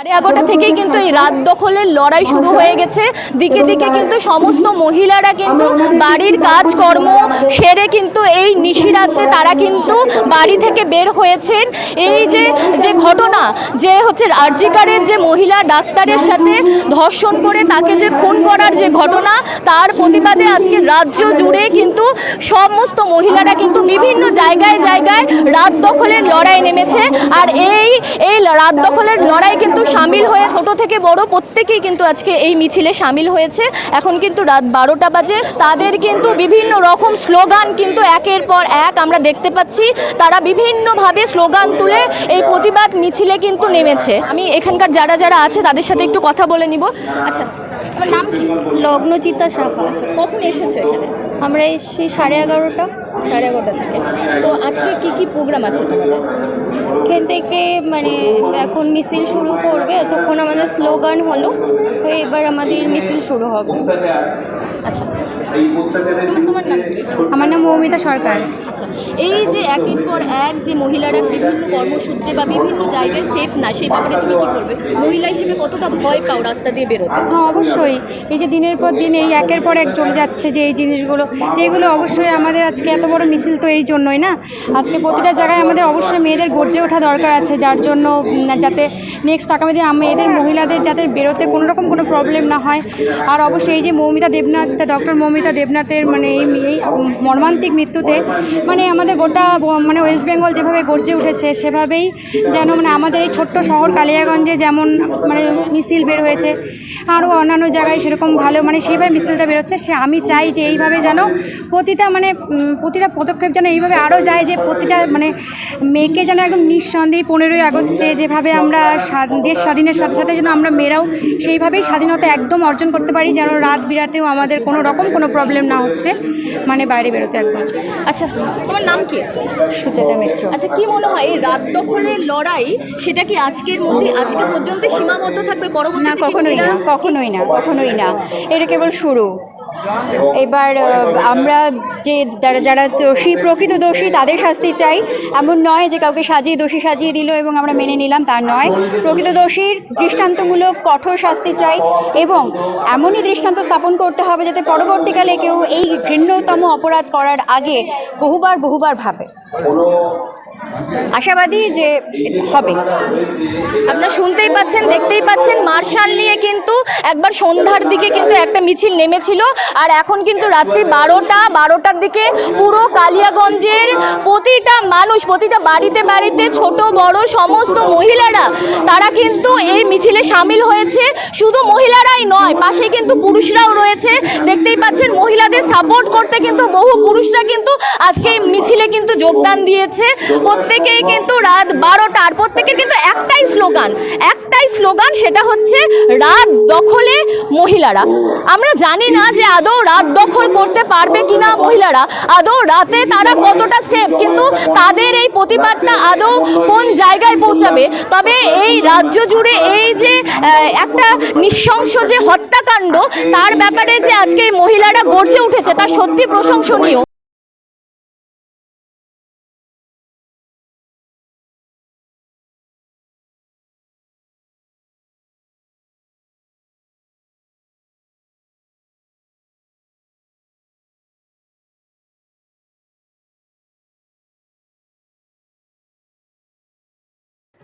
সাড়ে এগারোটা থেকেই কিন্তু এই রাত দখলের লড়াই শুরু হয়ে গেছে। দিকে দিকে কিন্তু সমস্ত মহিলারা কিন্তু বাড়ির কাজকর্ম সেরে কিন্তু এই নিশিরাত্রে তারা কিন্তু বাড়ি থেকে বের হয়েছেন। এই যে যে ঘটনা, যে হচ্ছে আরজিকারের যে মহিলা ডাক্তারের সাথে ধর্ষণ করে তাকে যে খুন করার যে ঘটনা, তার প্রতিবাদে আজকে রাজ্য জুড়ে কিন্তু সমস্ত মহিলারা কিন্তু বিভিন্ন জায়গায় জায়গায় রাত দখলের লড়াই নেমেছে। আর এই এই রাত দখলের লড়াই কিন্তু সামিল হয়ে ছোট থেকে বড় প্রত্যেকেই কিন্তু আজকে এই মিছিলে সামিল হয়েছে। এখন কিন্তু রাত বারোটা বাজে। তাদের কিন্তু বিভিন্ন রকম স্লোগান কিন্তু একের পর এক আমরা দেখতে পাচ্ছি। তারা বিভিন্নভাবে স্লোগান তুলে এই প্রতিবাদ মিছিলে কিন্তু নেমেছে। আমি এখানকার যারা যারা আছে তাদের সাথে একটু কথা বলে নিব। আচ্ছা। আমার নাম কি? লগ্নচিতা শাখা কখন এসেছ এখানে? আমরা এসেছি সাড়ে এগারোটা। সাড়ে এগারোটা থেকে। তো আজকে কি কি প্রোগ্রাম আছে তোমাদের? এখান থেকে মানে এখন মিছিল শুরু করবে তখন আমাদের স্লোগান হলো হয়ে এবার আমাদের মিছিল শুরু হবে। আচ্ছা। তোমার- তোমার নাম কি? আমার নাম মৌমিতা সরকার। আচ্ছা এই যে একের পর এক যে মহিলারা বিভিন্ন কর্মসূত্রে বা বিভিন্ন জায়গায় সেফ না সেই ব্যাপারে তুমি কি করবে মহিলা হিসেবে কতটা ভয় পাও রাস্তা দিয়ে বেরোতে? হ্যাঁ অবশ্যই। এই যে দিনের পর দিন, এই একের পর এক চলে যাচ্ছে যে এই জিনিসগুলো, তো এগুলো অবশ্যই আমাদের আজকে এত বড় মিছিল তো এই জন্যই না? আজকে প্রতিটা জায়গায় আমাদের অবশ্যই মেয়েদের গর্জে ওঠা দরকার আছে, যার জন্য যাতে নেক্সট আগামী দিন মেয়েদের মহিলাদের যাতে বেরোতে কোনো রকম কোনো প্রবলেম না হয়। আর অবশ্যই এই যে মৌমিতা দেবনাথ ডক্টর মৌমিতা দেবনাথের মানে এই এই মর্মান্তিক মৃত্যুতে মানে আমাদের গোটা মানে ওয়েস্ট বেঙ্গল যেভাবে গর্জে উঠেছে, সেভাবেই যেন মানে আমাদের এই ছোট্ট শহর কালিয়াগঞ্জে যেমন মানে মিছিল বের হয়েছে, আরও অন্যান্য জায়গায় সেরকম ভালো মানে সেইভাবে মিছিলটা বেরোচ্ছে। সে আমি চাই যে এইভাবে যেন প্রতিটা মানে প্রতিটা পদক্ষেপ যেন এইভাবে আরও যায় যে প্রতিটা মানে মেয়েকে যেন একদম নিঃসন্দেহে পনেরোই আগস্টে যেভাবে আমরা স্বা- দেশ স্বাধীনের সাথে সাথে যেন আমরা মেয়েরাও সেইভাবেই স্বাধীনতা একদম অর্জন করতে পারি যেন রাত বিরাতেও আমাদের কোনো রকম কোনো প্রবলেম না হচ্ছে মানে বাইরে বেরোতে একদম। আচ্ছা তোমার নাম কি? সুচেতা মিত্র। আচ্ছা কি মনে হয় এই রাত দখলের লড়াই সেটা কি আজকের মধ্যে আজকে পর্যন্ত সীমাবদ্ধ থাকবে না পরবর্তীতে কি কখনোই না কখনোই না। কখনোই না। এটা কেবল শুরু। এবার আমরা যে যারা যারা দোষী, প্রকৃত দোষী, তাদের শাস্তি চাই। এমন নয় যে কাউকে সাজিয়ে, দোষী সাজিয়ে দিল এবং আমরা মেনে নিলাম, তা নয়। প্রকৃত দোষীর দৃষ্টান্তমূলক কঠোর শাস্তি চাই এবং এমনই দৃষ্টান্ত স্থাপন করতে হবে যাতে পরবর্তীকালে কেউ এই ঘৃণ্যতম অপরাধ করার আগে বহুবার বহুবার ভাবে। আশাবাদী যে হবে। আপনারা শুনতেই পাচ্ছেন, দেখতেই পাচ্ছেন, মার্শাল নিয়ে কিন্তু একবার সন্ধ্যার দিকে কিন্তু একটা মিছিল নেমেছিল। আর এখন কিন্তু রাত্রি বারোটা, বারোটার দিকে পুরো কালিয়াগঞ্জের প্রতিটা মানুষ, প্রতিটা বাড়িতে বাড়িতে ছোট, বড় সমস্ত মহিলারা, তারা কিন্তু এই মিছিলে সামিল হয়েছে। শুধু মহিলারাই নয়, পাশে কিন্তু পুরুষরাও রয়েছে। দেখতেই পাচ্ছেন, মহিলাদের সাপোর্ট করতে কিন্তু বহু পুরুষরা কিন্তু আজকে এই মিছিলে কিন্তু যোগদান দিয়েছে। প্রত্যেকেই কিন্তু রাত বারোটা আর প্রত্যেকের কিন্তু একটাই স্লোগান। একটাই স্লোগান সেটা হচ্ছে রাত দখলে মহিলারা। আমরা জানি না যে আদৌ রাত দখল করতে পারবে কিনা মহিলারা। আদৌ রাতে তারা কতটা সেফ কিন্তু তাদের এই প্রতিবাদটা আদৌ কোন জায়গায় পৌঁছাবে? তবে এই রাজ্য জুড়ে এই যে একটা নৃশংস যে হত্যাকাণ্ড, তার ব্যাপারে যে আজকে মহিলারা গর্জে উঠেছে, তা সত্যি প্রশংসনীয়।